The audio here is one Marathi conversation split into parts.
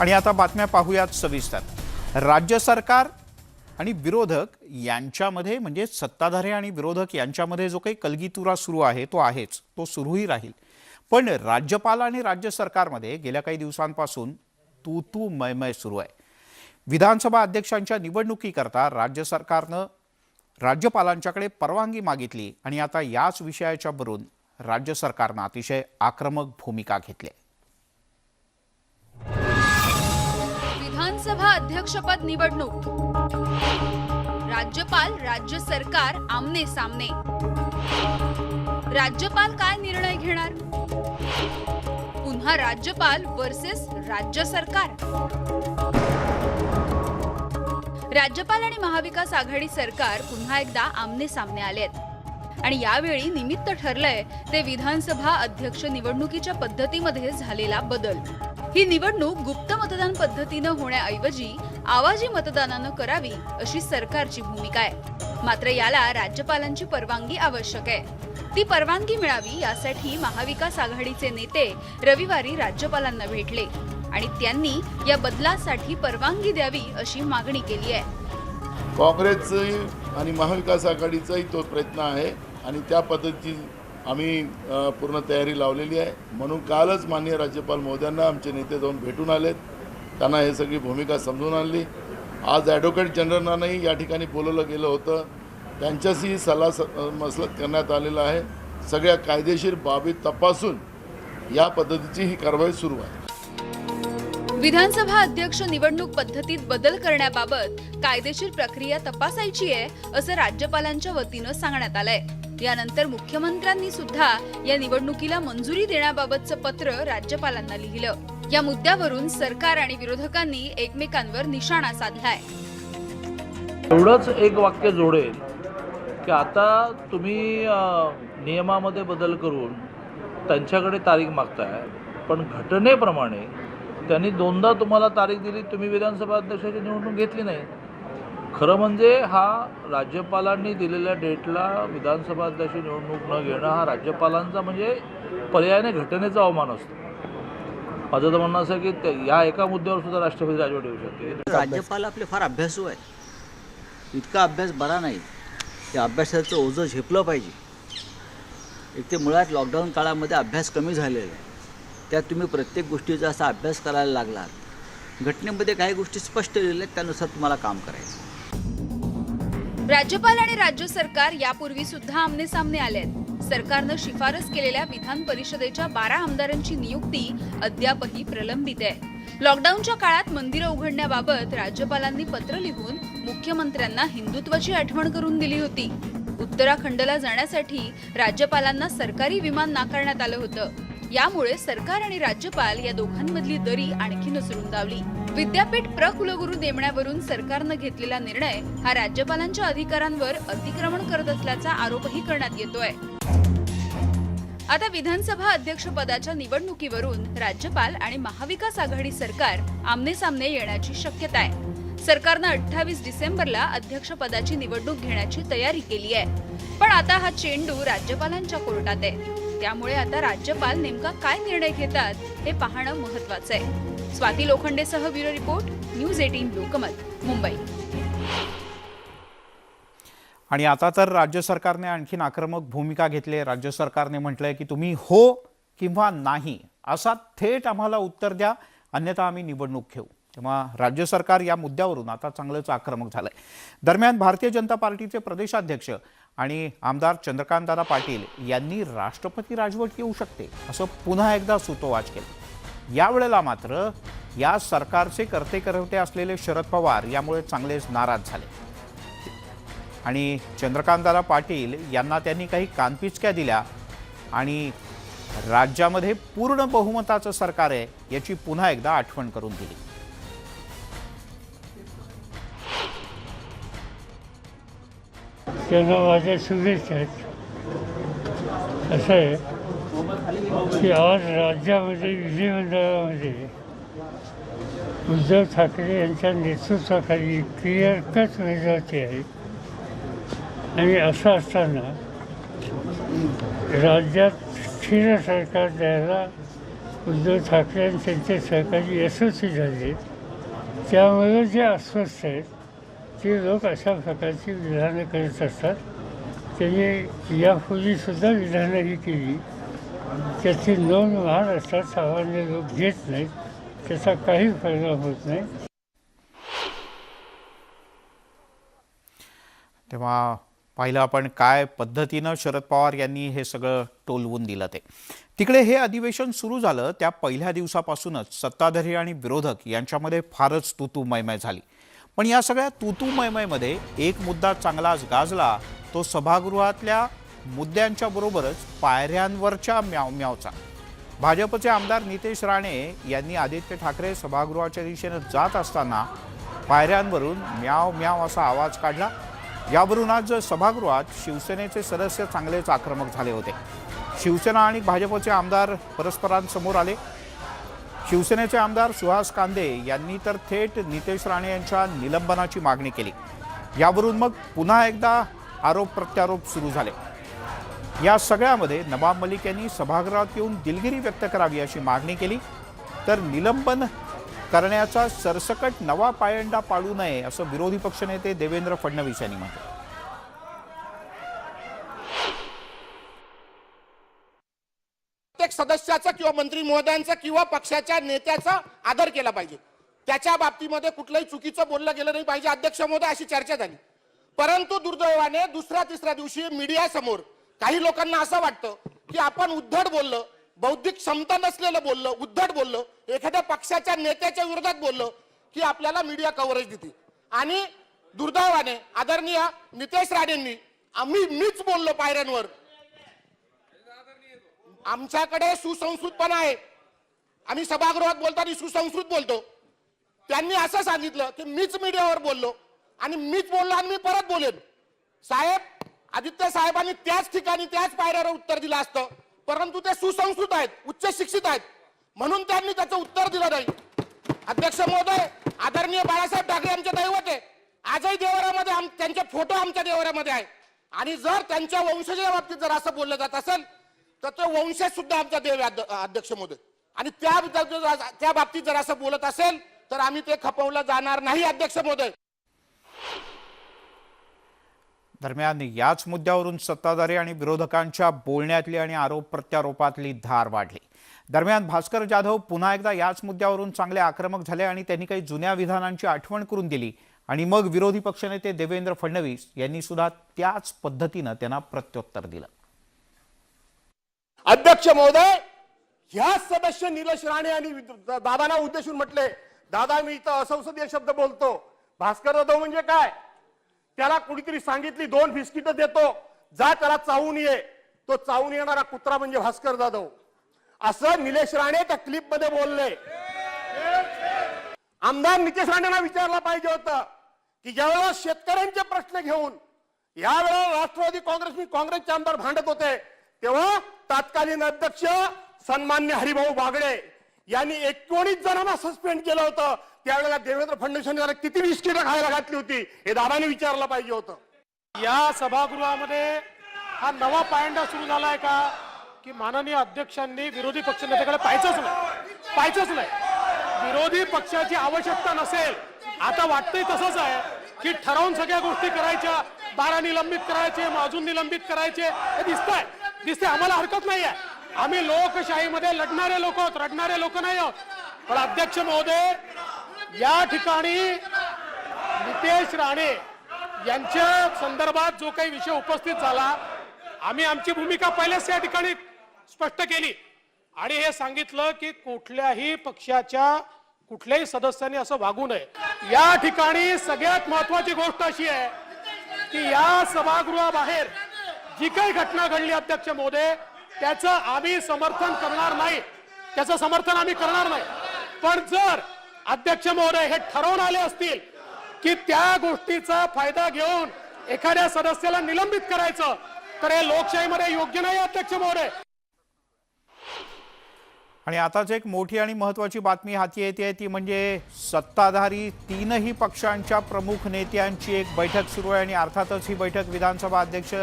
आणि आता बातम्या पाहूयात सविस्तर. राज्य सरकार आणि विरोधक यांच्यामध्ये म्हणजे सत्ताधारी आणि विरोधक यांच्यामध्ये जो काही कलगीतुरा सुरू आहे तो आहेच तो सुरूही राहील. पण राज्यपाल आणि राज्य सरकारमध्ये गेल्या काही दिवसांपासून तू तू मयमय सुरू आहे. विधानसभा अध्यक्षांच्या निवडणुकीकरता राज्य सरकारनं राज्यपालांच्याकडे परवानगी मागितली आणि आता याच विषयाच्यावरून राज्य सरकारनं अतिशय आक्रमक भूमिका घेतली आहे. विधानसभा अध्यक्षपद निवडणूक. राज्यपाल राज्य सरकार आमने सामने. राज्यपाल काय निर्णय घेणार? पुन्हा राज्यपाल वर्सेस राज्य सरकार. राज्यपाल आणि महाविकास आघाडी सरकार पुन्हा एकदा आमने सामने आलेत आणि यावेळी निमित्त ठरलंय ते विधानसभा अध्यक्ष निवडणुकीच्या पद्धतीमध्ये झालेला बदल. ही निवडणूक गुप्त मतदान पद्धतीनं होण्याऐवजी आवाजी मतदानानं करावी अशी सरकारची भूमिका आहे. मात्र याला राज्यपालांची परवानगी आवश्यक आहे. ती परवानगी मिळावी यासाठी महाविकास आघाडीचे नेते रविवारी राज्यपालांना भेटले आणि त्यांनी या बदलासाठी परवानगी द्यावी अशी मागणी केली आहे. काँग्रेसचं आणि महाविकास आघाडीचाही तो प्रयत्न आहे आणि त्या पद्धतीची आम्ही पूर्ण तयारी लावलेली आहे. म्हणून कालच माननीय राज्यपाल महोदयांना आमचे नेते जाऊन भेटून आलेत. त्यांना हे सगळी भूमिका समजून आणली. आज ॲडव्होकेट जनरलनाही या ठिकाणी बोलवलं गेलं होतं. त्यांच्याशी सल्ला स मसलत करण्यात आलेला आहे. सगळ्या कायदेशीर बाबी तपासून या पद्धतीची ही कारवाई सुरू आहे. विधानसभा अध्यक्ष निवडणूक पद्धतीत बदल करण्याबाबत कायदेशीर प्रक्रिया तपासायची आहे असं राज्यपालांच्या वतीनं सांगण्यात आलंय. यानंतर मुख्यमंत्र्यांनी सुद्धा या निवडणुकीला मंजुरी देण्याबाबतचं पत्र राज्यपालांना लिहिलं. या मुद्द्यावरून सरकार आणि विरोधकांनी एकमेकांवर निशाणा साधलाय. एवढंच एक वाक्य जोडेल की आता तुम्ही नियमामध्ये बदल करून त्यांच्याकडे तारीख मागताय पण घटनेप्रमाणे त्यांनी दोनदा तुम्हाला तारीख दिली तुम्ही विधानसभा अध्यक्षाची निवडणूक घेतली नाही. खरं म्हणजे हा राज्यपालांनी दिलेल्या डेटला विधानसभा अध्यक्ष निवडणूक न घेणं हा राज्यपालांचा म्हणजे पर्यायाने घटनेचा अवमान असतो. माझं तर म्हणणं असं की या एका मुद्द्यावर सुद्धा राष्ट्रपती राजवट येऊ शकते. राज्यपाल आपले फार अभ्यासू आहेत. इतका अभ्यास बरा नाही. त्या अभ्यासाचं ओझं झेपलं पाहिजे. एक ते मुळात लॉकडाऊन काळामध्ये अभ्यास कमी झालेला आहे. त्यात तुम्ही प्रत्येक गोष्टीचा असा अभ्यास करायला लागलात. घटनेमध्ये काही गोष्टी स्पष्ट लिहिल्या आहेत त्यानुसार तुम्हाला काम करायचं राज्यपाल आणि राज्य सरकार यापूर्वी सुद्धा आमने सामने आलेत सरकारनं शिफारस केलेल्या विधान परिषदेच्या बारा आमदारांची नियुक्ती अद्यापही प्रलंबित आहे. लॉकडाऊनच्या काळात मंदिरं उघडण्याबाबत राज्यपालांनी पत्र लिहून मुख्यमंत्र्यांना हिंदुत्वाची आठवण करून दिली होती. उत्तराखंडला जाण्यासाठी राज्यपालांना सरकारी विमान नाकारण्यात आलं होतं. यामुळे सरकार आणि राज्यपाल या दोघांमधली दरी आणखीनच रुंदावली विद्यापीठ प्रकुलगुरू नेमण्यावरून सरकारनं घेतलेला निर्णय हा राज्यपालांच्या अधिकारांवर अतिक्रमण करत असल्याचा आरोपही करण्यात येतोय. आता विधानसभा अध्यक्षपदाच्या निवडणुकीवरून राज्यपाल आणि महाविकास आघाडी सरकार आमने सामने येण्याची शक्यता आहे. सरकारनं अठ्ठावीस डिसेंबरला अध्यक्षपदाची निवडणूक घेण्याची तयारी केली आहे. पण आता हा चेंडू राज्यपालांच्या कोर्टात आहे. त्यामुळे आता राज्यपाल नेमका काय निर्णय घेतात हे पाहणं महत्वाचं आहे. Swati लोखंडेसह bureau report news eighteen Lokmat Mumbai. आणि आता तर राज्य सरकारने आणखीन आक्रमक भूमिका घेतली आहे. राज्य सरकारने म्हटलंय की तुम्ही हो किंवा नाही असा थेट आम्हाला उत्तर द्या. अन्यथा आम्ही निवडणूक घेऊ. तेव्हा राज्य सरकार या मुद्द्यावरून आता चांगलंच आक्रमक झालंय. दरम्यान भारतीय जनता पार्टीचे प्रदेशाध्यक्ष आणि आमदार चंद्रकांतदादा पाटील यांनी राष्ट्रपती राजवट येऊ शकते असं पुन्हा एकदा सुतोवाच केलं. यावेळेला मात्र या सरकारचे करते करवते असलेले शरद पवार यामुळे चांगलेच नाराज झाले. आणि चंद्रकांतदादा पाटील यांना त्यांनी काही कानपिचक्या दिल्या आणि राज्यामध्ये पूर्ण बहुमताचं सरकार आहे याची पुन्हा एकदा आठवण करून दिली. त्यांना माझ्या शुभेच्छा आहेत. असं आहे. की आज राज्यामध्ये विधिमंडळामध्ये उद्धव ठाकरे यांच्या नेतृत्वाखाली क्लिअर कट मेजॉरिटी आहे. आणि असं असताना राज्यात स्थिर सरकार द्यायला उद्धव ठाकरे आणि त्यांचे सहकारी यशस्वी झाले. त्यामुळे जे अस्वस्थ आहेत ते लोक अशा प्रकारची विधानं करत असतात. त्यांनी यापूर्वीसुद्धा विधानं ही केली. त्याची नोंद महाराष्ट्रात सामान्य लोक घेत नाहीत त्याचा काही फायदा होत नाही। तेव्हा पाहिलं आपण काय पद्धतीनं शरद पवार यांनी हे सगळं टोलवून दिलं ते. तिकडे हे अधिवेशन सुरू झालं त्या पहिल्या दिवसापासूनच सत्ताधारी आणि विरोधक यांच्यामध्ये फारच तुतुमयमय झाली. पण या सगळ्या तुतुमयमयमध्ये एक मुद्दा चांगलाच गाजला तो सभागृहातल्या मुद्द्यांच्या बरोबरच पायऱ्यांवरच्या म्याव म्यावचा. भाजपचे आमदार नितेश राणे यांनी आदित्य ठाकरे सभागृहाच्या दिशेनं जात असताना पायऱ्यांवरून म्याव म्याव असा आवाज काढला. यावरून आज सभागृहात शिवसेनेचे सदस्य चांगलेच आक्रमक झाले होते. शिवसेना आणि भाजपचे आमदार परस्परांसमोर आले. शिवसेनेचे आमदार सुहास कांदे यांनी तर थेट नितेश राणे यांच्या निलंबनाची मागणी केली. यावरून मग पुन्हा एकदा आरोप प्रत्यारोप सुरू झाले. या सगळ्यामध्ये नवाब मलिक यांनी सभागृहात येऊन दिलगिरी व्यक्त करावी अशी मागणी केली. तर निलंबन करण्याचा सरसकट नवा पायंडा पाडू नये असं विरोधी पक्षनेते देवेंद्र फडणवीस यांनी म्हटलं. प्रत्येक सदस्याचा किंवा मंत्री महोदयांचा किंवा पक्षाच्या नेत्याचा आदर केला पाहिजे. त्याच्या बाबतीमध्ये कुठलंही चुकीचं बोललं गेलं नाही पाहिजे. अध्यक्ष महोदय अशी चर्चा झाली. परंतु दुर्दैवाने दुसऱ्या तिसऱ्या दिवशी मीडिया समोर काही लोकांना असं वाटतं की आपण उद्धट बोललं बौद्धिक क्षमता नसलेलं बोललं उद्धट बोललं एखाद्या पक्षाच्या नेत्याच्या विरोधात बोललं की आपल्याला मीडिया कव्हरेज देते. आणि दुर्दैवाने आदरणीय नितेश राणेंनी आम्ही मीच बोललो पायऱ्यांवर. आमच्याकडे सुसंस्कृतपणा आहे. आम्ही सभागृहात बोलताना सुसंस्कृत बोलतो. त्यांनी असं सांगितलं की मीच मीडियावर बोललो आणि मीच बोललो आणि मी परत बोलेन. साहेब आदित्य साहेबांनी त्याच ठिकाणी त्याच पायऱ्यावर उत्तर दिलं असतं. परंतु ते सुसंस्कृत आहेत उच्च शिक्षित आहेत. म्हणून त्यांनी त्याचं उत्तर दिलं नाही. अध्यक्ष महोदय आदरणीय बाळासाहेब ठाकरे आमचे दैवत आहे. आजही देवाऱ्यामध्ये आम- त्यांचे फोटो आमच्या देवाऱ्यामध्ये आहे. आणि जर त्यांच्या वंशजाच्या बाबतीत जर असं बोललं जात असेल तर ते वंशज सुद्धा आमचा देव अध्य- अध्यक्ष महोदय. आणि त्या त्या बाबतीत जर असं बोलत असेल तर आम्ही ते खपवलं जाणार नाही अध्यक्ष महोदय. दरम्यान याच मुद्द्यावरून सत्ताधारी आणि विरोधकांच्या बोलण्यातली आणि आरोप प्रत्यारोपातली धार वाढली. दरम्यान भास्कर जाधव पुन्हा एकदा याच मुद्द्यावरून चांगले आक्रमक झाले आणि त्यांनी काही जुन्या विधानांची आठवण करून दिली. आणि मग विरोधी पक्षनेते देवेंद्र फडणवीस यांनी सुद्धा त्याच पद्धतीनं त्यांना प्रत्युत्तर दिलं. अध्यक्ष महोदय ह्या सदस्य निलेश राणे आणि दादांना उद्देशून म्हटले दादा मी इथं असंसदीय शब्द बोलतो. भास्कर जाधव म्हणजे काय? त्याला कुणीतरी सांगितली दोन बिस्किट देतो जा त्याला चावून ये. तो चावून येणारा कुत्रा म्हणजे भास्कर जाधव. असं निलेश राणे त्या क्लिपमध्ये बोलले. आमदार नितेश राणेंना विचारलं पाहिजे होतं की ज्यावेळेला शेतकऱ्यांचे प्रश्न घेऊन यावेळेला राष्ट्रवादी काँग्रेस मी काँग्रेसचे आमदार भांडत होते तेव्हा तत्कालीन अध्यक्ष सन्मान्य हरिभाऊ बागडे यांनी एकोणीस जणांना सस्पेंड केलं होतं. त्यावेळेला देवेंद्र फडणवीसांनी त्याला किती बिस्किटं खायला घातली होती हे दादाने विचारलं पाहिजे होतं. या सभागृहामध्ये हा नवा पायंडा सुरू झालाय का? की माननीय अध्यक्षांनी विरोधी पक्ष नेत्याकडे पाहायचंच नाही. पाहायचंच नाही. विरोधी पक्षाची आवश्यकता नसेल. आता वाटतंय तसंच आहे की ठरवून सगळ्या गोष्टी करायच्या. बारा निलंबित करायचे मग अजून निलंबित करायचे. हे दिसतंय. दिसतंय. आम्हाला हरकत नाही आहे आम्ही लोकशाहीमध्ये लढणारे लोक आहोत. रडणारे लोक नाही आहोत. पण अध्यक्ष महोदय या ठिकाणी नितेश राणे यांच्या संदर्भात जो काही विषय उपस्थित झाला आम्ही आमची भूमिका पहिल्याच या ठिकाणी स्पष्ट केली. आणि हे सांगितलं की कुठल्याही पक्षाच्या कुठल्याही सदस्यांनी असं वागू नये. या ठिकाणी सगळ्यात महत्वाची गोष्ट अशी आहे की या सभागृहाबाहेर जी काही घटना घडली अध्यक्ष मोदे त्याचं आम्ही समर्थन करणार नाही. त्याचं समर्थन आम्ही करणार नाही. पण जर अध्यक्ष महोदय हे ठरवून आले असतील की त्या गोष्टीचा फायदा घेऊन एखाद्या सदस्याला निलंबित करायचं. तर हे लोकशाहीमध्ये योग्य नाही अध्यक्ष महोदय. आणि आताच एक मोठी आणि महत्त्वाची बातमी हाती येते ती म्हणजे सत्ताधारी तीनही पक्षांच्या प्रमुख नेत्यांची एक बैठक सुरू आहे आणि अर्थातच ही बैठक विधानसभा अध्यक्ष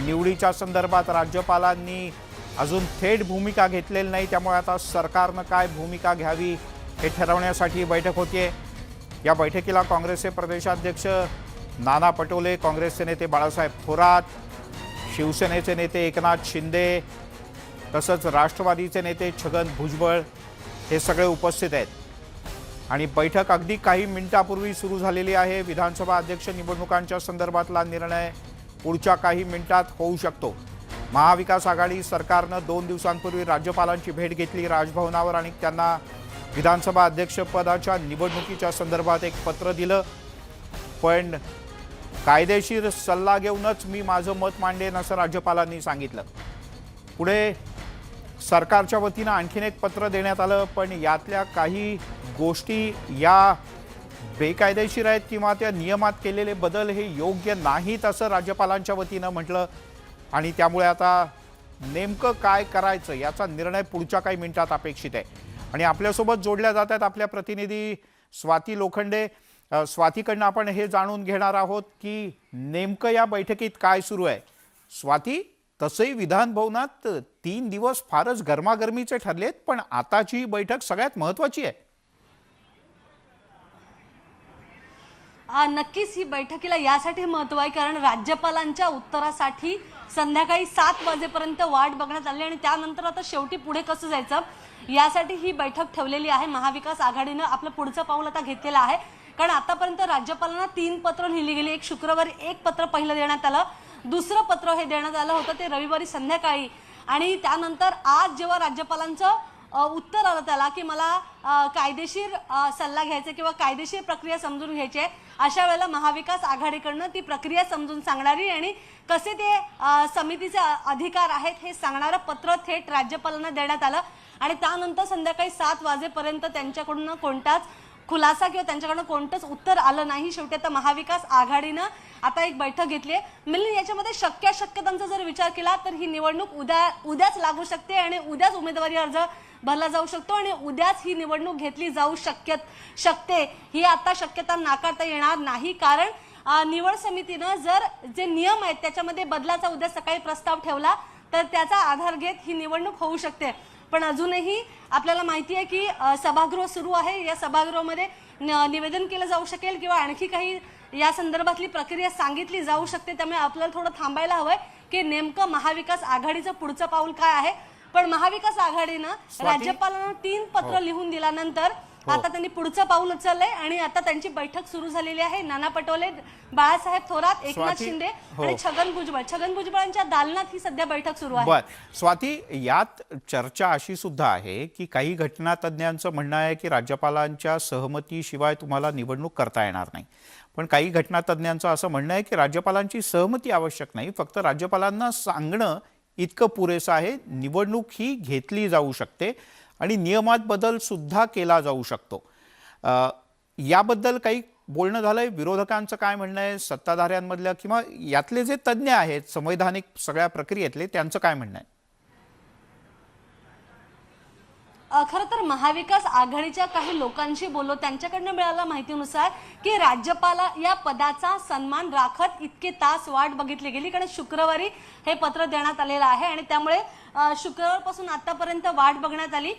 निवडीच्या संदर्भात राज्यपालांनी अजून थेट भूमिका घेतलेली नाही. त्यामुळे आता सरकारनं काय भूमिका घ्यावी हे ठरवण्यासाठी बैठक होतीये. या बैठकीला काँग्रेसचे प्रदेशाध्यक्ष नाना पटोले काँग्रेसचे नेते बाळासाहेब थोरात शिवसेनेचे नेते एकनाथ शिंदे तसंच राष्ट्रवादीचे नेते छगन भुजबळ हे सगळे उपस्थित आहेत. आणि बैठक अगदी काही मिनिटापूर्वी सुरू झालेली आहे. विधानसभा अध्यक्ष निवडणुकांच्या संदर्भातला निर्णय पुढच्या काही मिनिटात होऊ शकतो. महाविकास आघाडी सरकारनं दोन दिवसांपूर्वी राज्यपालांची भेट घेतली राजभवनावर आणि त्यांना विधानसभा अध्यक्षपदाच्या निवडणुकीच्या संदर्भात एक पत्र दिलं. पण कायदेशीर सल्ला घेऊनच मी माझं मत मांडेन असं राज्यपालांनी सांगितलं. पुढे सरकारच्या वतीनं आणखीन एक पत्र देण्यात आलं पण यातल्या काही गोष्टी या बेकायदेशीर आहेत किंवा त्या नियमात केलेले बदल हे योग्य नाहीत असं राज्यपालांच्या वतीनं म्हटलं. आणि त्यामुळे आता नेमकं काय करायचं याचा निर्णय पुढच्या काही मिनिटात अपेक्षित आहे. आणि आपल्यासोबत जोडल्या जात आहेत आपल्या प्रतिनिधी स्वाती लोखंडे. स्वातीकडनं आपण हे जाणून घेणार आहोत की नेमकं या बैठकीत काय सुरू आहे. स्वाती तसंही विधान भवनात तीन दिवस फारच गरमागरमीचे ठरलेत पण आताची बैठक सगळ्यात महत्वाची आहे. नक्कीच ही बैठकीला यासाठी महत्त्व आहे कारण राज्यपालांच्या उत्तरासाठी संध्याकाळी सात वाजेपर्यंत वाट बघण्यात आली आणि त्यानंतर आता शेवटी पुढे कसं जायचं यासाठी ही बैठक ठेवलेली आहे. महाविकास आघाडीनं आपलं पुढचं पाऊल आता घेतलेलं आहे. कारण आतापर्यंत राज्यपालांना तीन पत्र लिहिली गेली. एक शुक्रवारी एक पत्र पहिलं देण्यात आलं. दुसरं पत्र हे देण्यात आलं होतं ते रविवारी संध्याकाळी. आणि त्यानंतर आज जेव्हा राज्यपालांचं उत्तर आलं त्याला की मला कायदेशीर सल्ला घ्यायचा किंवा कायदेशीर प्रक्रिया समजून घ्यायची आहे. अशा वेळेला महाविकास आघाडीकडनं ती प्रक्रिया समजून सांगणारी आणि कसे ते समितीचे अधिकार आहेत हे सांगणारं पत्र थेट राज्यपालांना देण्यात आलं. आणि त्यानंतर संध्याकाळी सात वाजेपर्यंत त्यांच्याकडून कोणताच खुलासा किंवा त्यांच्याकडनं कोणतंच उत्तर आलं नाही. शेवटी आता महाविकास आघाडीनं आता एक बैठक घेतली आहे. मिलिंद याच्यामध्ये शक्य शक्यतांचा जर विचार केला तर ही निवडणूक उद्या उद्याच लागू शकते आणि उद्याच उमेदवारी अर्ज भरला जाऊ शकतो आणि उद्याच ही निवडणूक घेतली जाऊ शक्य शकते. ही आता शक्यता नाकारता येणार नाही. कारण निवड समितीनं जर जे नियम आहेत त्याच्यामध्ये बदलाचा उद्या सकाळी प्रस्ताव ठेवला तर त्याचा आधार घेत ही निवडणूक होऊ शकते. पण अजूनही आपल्याला माहिती आहे की सभागृह सुरू आहे. या सभागृहामध्ये न- निवेदन केलं जाऊ शकेल किंवा आणखी काही या संदर्भातली प्रक्रिया सांगितली जाऊ शकते. त्यामुळे आपल्याला थोडं थांबायला हवंय की नेमकं महाविकास आघाडीचं पुढचं पाऊल काय आहे. पण महाविकास आघाडीनं? राज्यपालांना तीन पत्र लिहून दिल्यानंतर आता त्यांनी पुढचं पाऊल उचललंय आणि आता त्यांची बैठक सुरू झालेली आहे. नाना पटोले बाळासाहेब थोरात एकनाथ? शिंदे हो. आणि छगन भुजबळ. छगन भुजबळांच्या दालनात ही सध्या बैठक सुरू आहे. स्वाती यात चर्चा अशी सुद्धा आहे की काही घटनातज्ञांचं म्हणणं आहे की राज्यपालांच्या सहमतीशिवाय तुम्हाला निवडणूक करता येणार नाही. पण काही घटनातज्ञांचं असं म्हणणं आहे की राज्यपालांची सहमती आवश्यक नाही. फक्त राज्यपालांना सांगणं इतकं पुरेसं आहे. निवडणूक ही घेतली जाऊ शकते आणि नियमात बदल सुद्धा केला जाऊ शकतो. याबद्दल काही बोलणं झालंय? विरोधकांचं काय म्हणणं आहे? सत्ताधाऱ्यांमधलं किंवा यातले जे तज्ज्ञ आहेत संवैधानिक सगळ्या प्रक्रियेतले त्यांचं काय म्हणणं आहे? खरं तर महाविकास आघाडीच्या काही लोकांशी बोललो. त्यांच्याकडनं मिळाल्या माहितीनुसार की राज्यपाला या पदाचा सन्मान राखत इतके तास वाट बघितली गेली. कारण शुक्रवारी हे पत्र देण्यात आलेलं आहे आणि त्यामुळे शुक्रवारपासून आतापर्यंत वाट बघण्यात आली.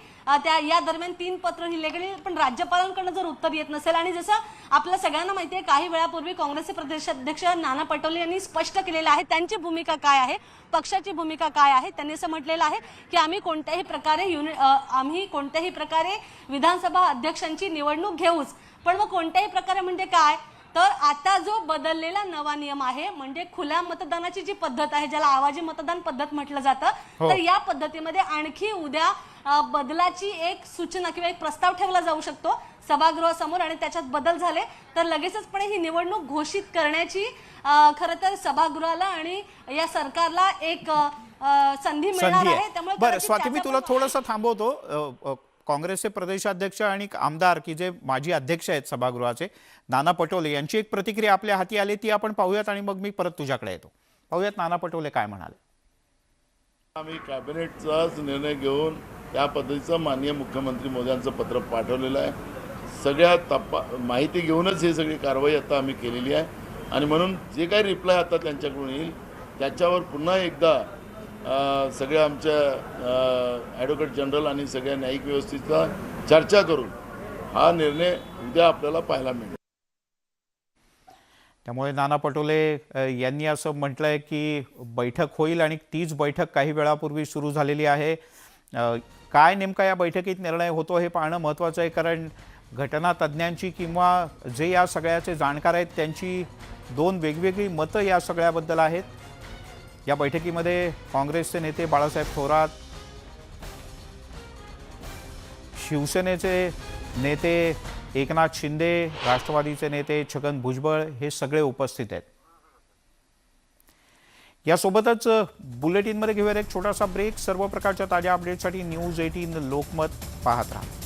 त्या या दरम्यान तीन पत्र लिहिले गेली पण राज्यपालांकडनं जर उत्तर येत नसेल आणि जसं आपल्या सगळ्यांना माहिती आहे काही वेळापूर्वी काँग्रेसचे प्रदेशाध्यक्ष नाना पटोले यांनी स्पष्ट केलेलं आहे त्यांची भूमिका काय आहे पक्षाची भूमिका काय आहे त्यांनी असं म्हटलेलं आहे की आम्ही कोणत्याही प्रकारे युनि आम्ही कोणत्याही प्रकारे विधानसभा अध्यक्षांची निवडणूक घेऊच. पण मग कोणत्याही प्रकारे म्हणजे काय? तर आता जो बदललेला नवा नियम आहे म्हणजे खुल्या मतदानाची जी पद्धत आहे ज्याला आवाजी मतदान पद्धत म्हटलं जातं तर या पद्धतीमध्ये आणखी उद्या बदलाची एक सूचना किंवा एक प्रस्ताव ठेवला जाऊ शकतो सभागृहासमोर आणि त्याच्यात बदल झाले तर लगेचचपणे ही निवडणूक घोषित करण्याची खरं तर सभागृहाला आणि या सरकारला एक संधी मिळणार आहे. त्यामुळे बरं स्वाती मी तुला थोडंसं थांबवतो. काँग्रेसचे प्रदेशाध्यक्ष आणि आमदार की जे माजी अध्यक्ष आहेत सभागृहाचे नाना पटोले यांची एक प्रतिक्रिया आपल्या हाती आली ती आपण पाहूयात आणि मग मी परत तुझ्याकडे येतो. पाहूयात नाना पटोले काय म्हणाले. आम्ही कॅबिनेटचाच निर्णय घेऊन या पद्धतीचं माननीय मुख्यमंत्री मोदयांचं पत्र पाठवलेलं आहे. सगळ्या तपा माहिती घेऊनच ही सगळी कारवाई आता आम्ही केलेली आहे. आणि म्हणून जे काही रिप्लाय आता त्यांच्याकडून येईल त्याच्यावर पुन्हा एकदा सगळ्या आमच्या ॲडव्होकेट जनरल आणि सगळ्या न्यायिक व्यवस्थेचा चर्चा करून हा निर्णय उद्या आपल्याला पाहायला मिळेल. त्यामुळे नाना पटोले यांनी असं म्हटलंय की बैठक होईल आणि तीच बैठक काही वेळापूर्वी सुरू झालेली आहे. काय नेमका या बैठकीत निर्णय होतो हे पाहणं महत्त्वाचं आहे कारण घटना तज्ज्ञांची किंवा जे या सगळ्याचे जाणकार आहेत त्यांची दोन वेगवेगळी मतं या सगळ्याबद्दल आहेत. या बैठकीमध्ये काँग्रेसचे नेते बाळासाहेब थोरात शिवसेनेचे नेते एकनाथ शिंदे राष्ट्रवादीचे नेते छगन भुजबळ हे सगळे उपस्थित आहेत. यासोबतच बुलेटिनमध्ये घेऊया एक छोटासा ब्रेक. सर्व प्रकारच्या ताज्या अपडेटसाठी न्यूज एटीन लोकमत पाहत राहा.